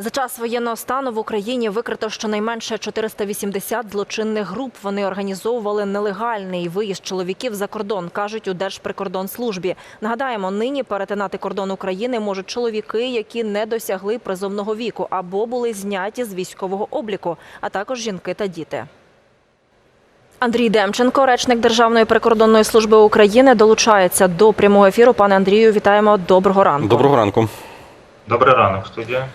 За час воєнного стану в Україні викрито щонайменше 480 злочинних груп. Вони організовували нелегальний виїзд чоловіків за кордон, кажуть у Держприкордонслужбі. Нагадаємо, нині перетинати кордон України можуть чоловіки, які не досягли призовного віку або були зняті з військового обліку, а також жінки та діти. Андрій Демченко, речник Державної прикордонної служби України, долучається до прямого ефіру. Пане Андрію, вітаємо. Доброго ранку. Доброго ранку. Добрий ранок, студія.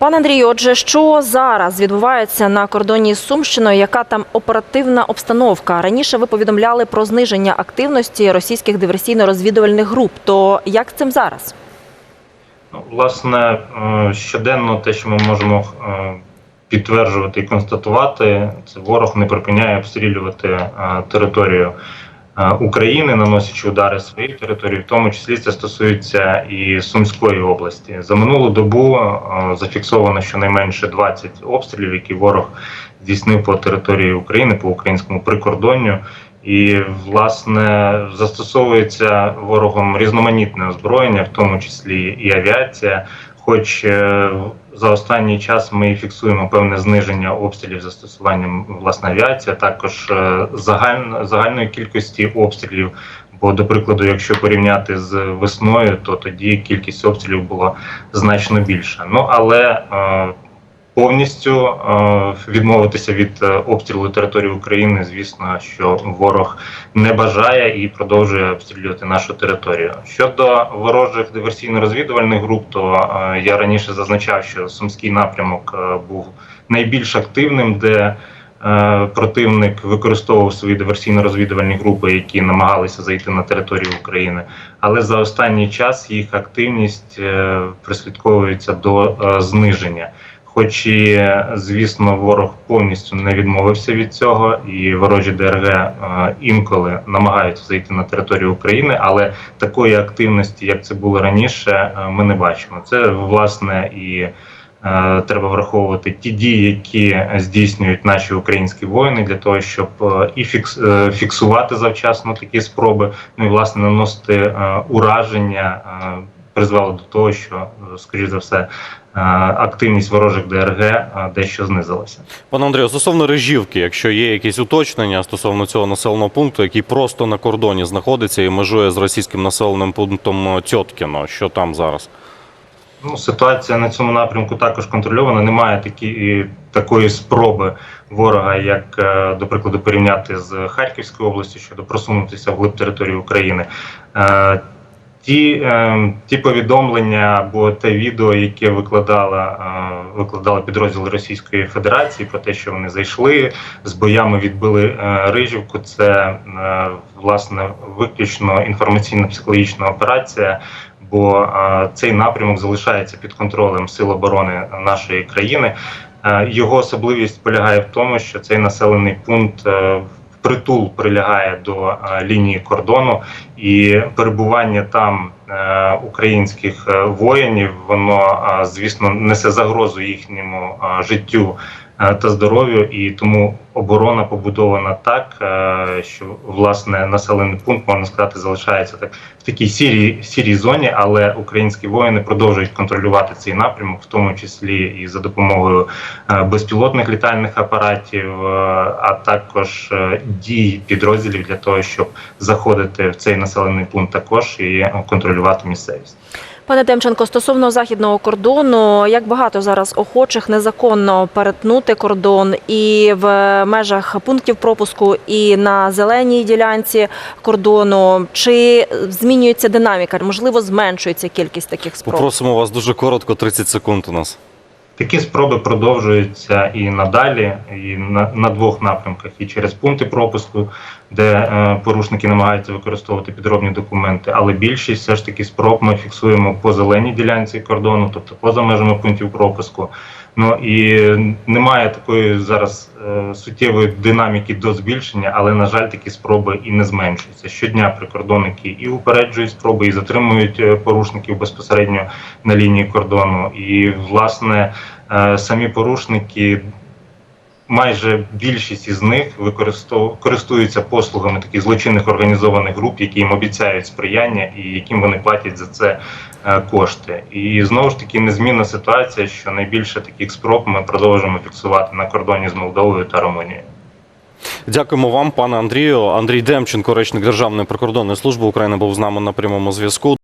Пане Андрію, отже, що зараз відбувається на кордоні з Сумщиною? Яка там оперативна обстановка? Раніше ви повідомляли про зниження активності російських диверсійно-розвідувальних груп. То як цим зараз? Ну, власне, е, щоденно те, що ми можемо е, підтверджувати і констатувати, це ворог не припиняє обстрілювати е, територію України, наносячи удари своєї території, в тому числі це стосується і Сумської області. За минулу добу е, зафіксовано щонайменше 20 обстрілів, які ворог здійснив по території України, по українському прикордонню. І власне застосовується ворогом різноманітне озброєння, в тому числі і авіація. Хоч е, за останній час ми фіксуємо певне зниження обстрілів застосуванням власне авіації, а також е, загально, загальної кількості обстрілів. Бо, до прикладу, якщо порівняти з весною, то тоді кількість обстрілів була значно більша. Ну але е, повністю е, відмовитися від е, обстрілу території України, звісно, що ворог не бажає і продовжує обстрілювати нашу територію. Щодо ворожих диверсійно-розвідувальних груп, то е, я раніше зазначав, що сумський напрямок був найбільш активним, де Противник використовував свої диверсійно-розвідувальні групи, які намагалися зайти на територію України. Але за останній час їх активність прислідковується до зниження. Хоч і, звісно, ворог повністю не відмовився від цього, і ворожі ДРГ е, інколи намагаються зайти на територію України, але такої активності, як це було раніше, е, ми не бачимо. Це власне і е, треба враховувати ті дії, які здійснюють наші українські воїни, для того, щоб е, і фікс, е, фіксувати завчасно такі спроби, ну і власне наносити е, ураження. е, Призвело до того, що, е, скоріш за все, е, активність ворожих ДРГ е, дещо знизилася. Пане Андрію, стосовно Режівки, якщо є якісь уточнення стосовно цього населеного пункту, який просто на кордоні знаходиться і межує з російським населеним пунктом Тьоткіно, що там зараз? Ну, ситуація на цьому напрямку також контрольована. Немає такі, і такої спроби ворога, як, е, до прикладу, порівняти з Харківською областю щодо просунутися вглиб території України. Ті, е, ті повідомлення або те відео, яке викладала, е, викладали підрозділи Російської Федерації про те, що вони зайшли з боями, відбили е, Рижівку. Це е, власне виключно інформаційно-психологічна операція бо е, цей напрямок залишається під контролем Сил оборони нашої країни. Е, його особливість полягає в тому, що цей населений пункт е, впритул прилягає до е, лінії кордону, і перебування там е, українських е, воїнів, воно звісно несе загрозу їхньому життю та здоров'ю, і тому оборона побудована так, е, що власне населений пункт можна сказати залишається так в такій сірій сірій зоні, але українські воїни продовжують контролювати цей напрямок, в тому числі і за допомогою е, безпілотних літальних апаратів, е, а також е, дій підрозділів для того, щоб заходити в цей населений пункт також і е, контролювати місцевість. Пане Демченко, стосовно західного кордону, як багато зараз охочих незаконно перетнути кордон і в межах пунктів пропуску, і на зеленій ділянці кордону, чи змінюється динаміка? Можливо, зменшується кількість таких спроб? Попросимо вас дуже коротко, 30 секунд у нас. Такі спроби продовжуються і надалі, і на, на двох напрямках, і через пункти пропуску, де е, порушники намагаються використовувати підробні документи. Але більшість все ж таки спроб ми фіксуємо по зеленій ділянці кордону, тобто поза межами пунктів пропуску. Ну і немає такої зараз е, суттєвої динаміки до збільшення, але на жаль, такі спроби і не зменшуються. Щодня прикордонники і упереджують спроби, і затримують е, порушників безпосередньо на лінії кордону. І власне е, самі порушники майже більшість із них користуються послугами таких злочинних організованих груп, які їм обіцяють сприяння і яким вони платять за це е, кошти. І знову ж таки незмінна ситуація, що найбільше таких спроб ми продовжуємо фіксувати на кордоні з Молдовою та Румунією. Дякуємо вам, пане Андрію. Андрій Демченко, речник Державної прикордонної служби України, був з нами на прямому зв'язку.